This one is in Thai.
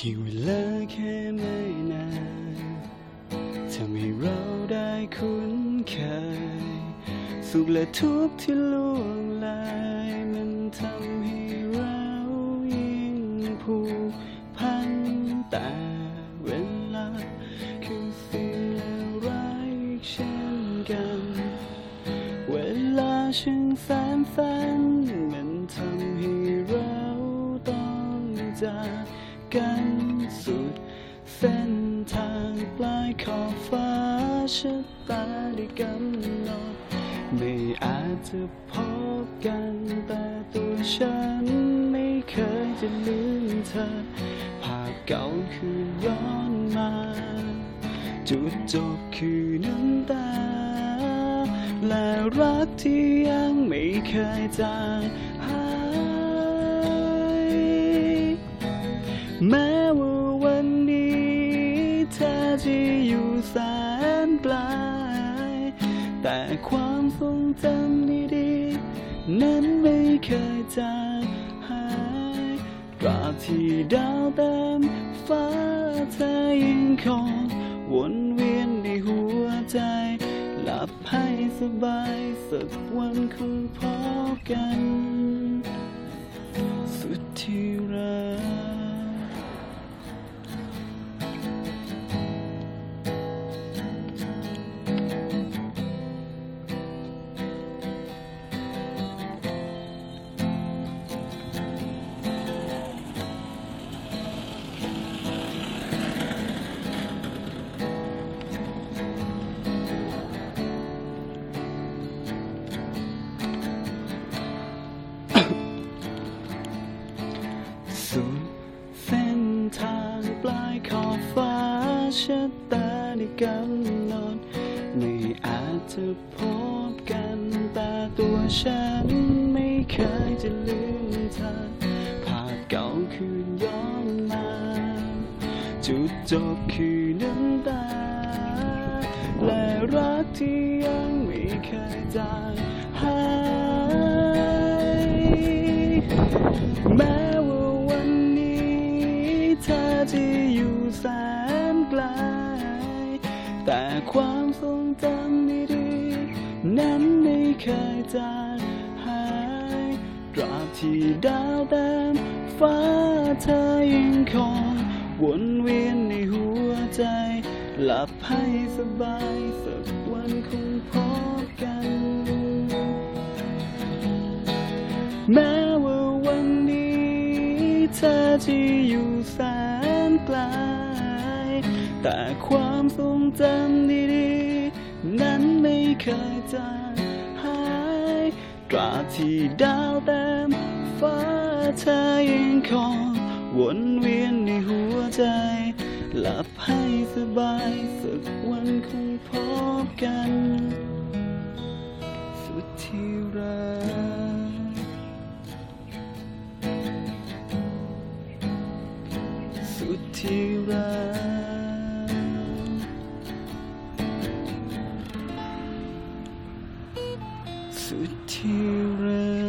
พียงเวลาแค่ไม่นานทำให้เราได้คุ้นเคย สุขและทุกข์ที่ล่วงไหลมันทำให้เรายิ่งผูกพันแต่เวลา คือสิ่งเลวร้ายเช่นกัน เวลาช่างแสนฝันมันทำให้เราต้องจาก กันสุด เส้นทางปลายขอบฟ้าชะตาได้กำหนดไม่อาจจะพบกันแต่ตัวฉันไม่เคยจะลืมเธอ ภาพเก่าคือย้อนมา จุดจบคือน้ำตา และรักที่ยังไม่เคยจางหา แสนไกลแต่ความทรงจำดีๆนั้นไม่เคยจางหายตราบที่ดาวเต็มฟ้าเธอยังคงวนเวียนในหัวใจ หลับให้สบายสักวันคงพบกัน สุดที่รัก สุดเส้นทางปลายขอบฟ้าชะตาได้กำหนดไม่อาจจะพบกันแต่ตัวฉันไม่เคยจะลืมเธอภาพเก่าคืนย้อนมา จุดจบคือน้ำตา และรักที่ยังไม่เคยจางหายแม้ เธอจะอยู่แสนไกล แต่ความทรงจำดีๆนั้นไม่เคยจางหายตราบที่ดาวเต็มฟ้าเธอยังคงวนเวียนในหัวใจ หลับให้สบายสักวันคงพบกันแม้ เธอจะอยู่แสนไกล แต่ความทรงจำดีๆ นั้นไม่เคยจางหายตราบที่ดาวเต็มฟ้าเธอยังคงวนเวียนในหัวใจ หลับให้สบายสักวันคงพบกัน สุดที่รักสุดที่รัก